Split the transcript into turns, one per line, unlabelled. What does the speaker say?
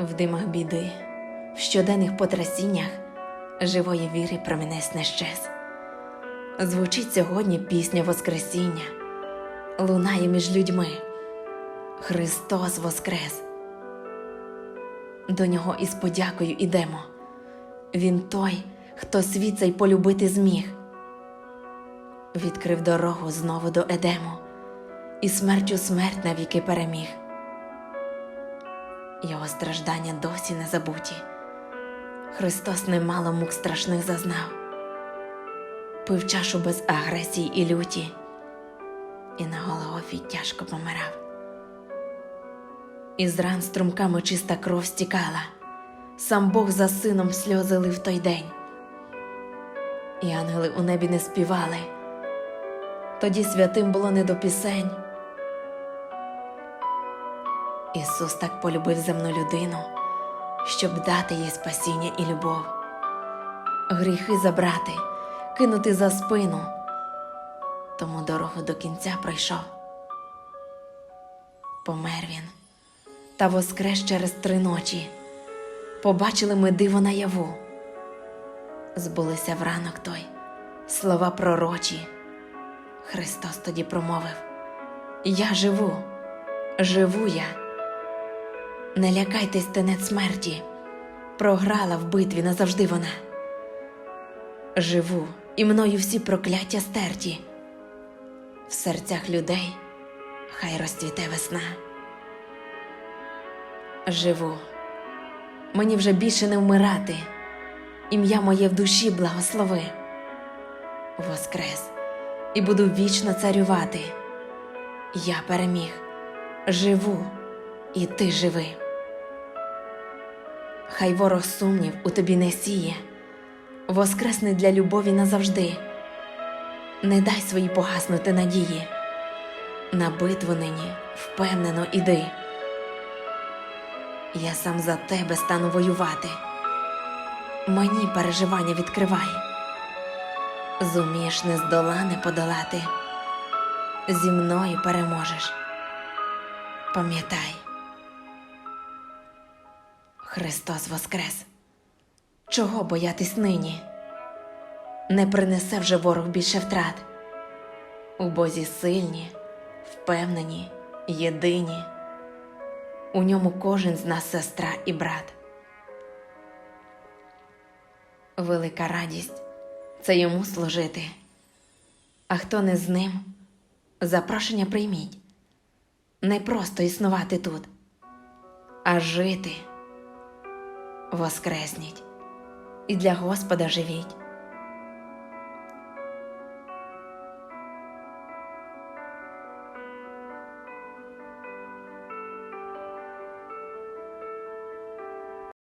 В димах біди, в щоденних потрясіннях живої віри промінець не щез. Звучить сьогодні пісня Воскресіння, лунає між людьми. Христос Воскрес. До нього із подякою ідемо. Він той, хто світ цей полюбити зміг. Відкрив дорогу знову до Едему, і смертю смерть навіки переміг. Його страждання досі не забуті. Христос немало мук страшних зазнав, пив чашу без агресії і люті, і на Голгофі тяжко помирав. Із ран струмками чиста кров стікала, сам Бог за сином сльози лив той день. І ангели у небі не співали, тоді святим було не до пісень. Ісус так полюбив земну людину, щоб дати їй спасіння і любов, гріхи забрати, кинути за спину, тому дорогу до кінця пройшов. Помер він, та воскрес через три ночі. Побачили ми диво наяву. Збулися в ранок той слова пророчі. Христос тоді промовив: Я живу, живу я. Не лякайтесь тенет смерті, програла в битві назавжди вона. Живу, і мною всі прокляття стерті. В серцях людей хай розцвіте весна. Живу, мені вже більше не вмирати, ім'я моє в душі благослови. Воскрес, і буду вічно царювати. Я переміг, живу, і ти живи. Хай ворог сумнів у тобі не сіє, воскресне для любові назавжди. Не дай свої погаснути надії, на битву нині впевнено іди. Я сам за тебе стану воювати. Мені переживання відкривай. Зумієш нездолане подолати, зі мною переможеш. Пам'ятай, Христос Воскрес. Чого боятись нині? Не принесе вже ворог більше втрат. У Бозі сильні, впевнені, єдині. У ньому кожен з нас сестра і брат. Велика радість це йому служити. А хто не з ним, запрошення прийміть. Не просто існувати тут, а жити. Воскресніть і для Господа живіть.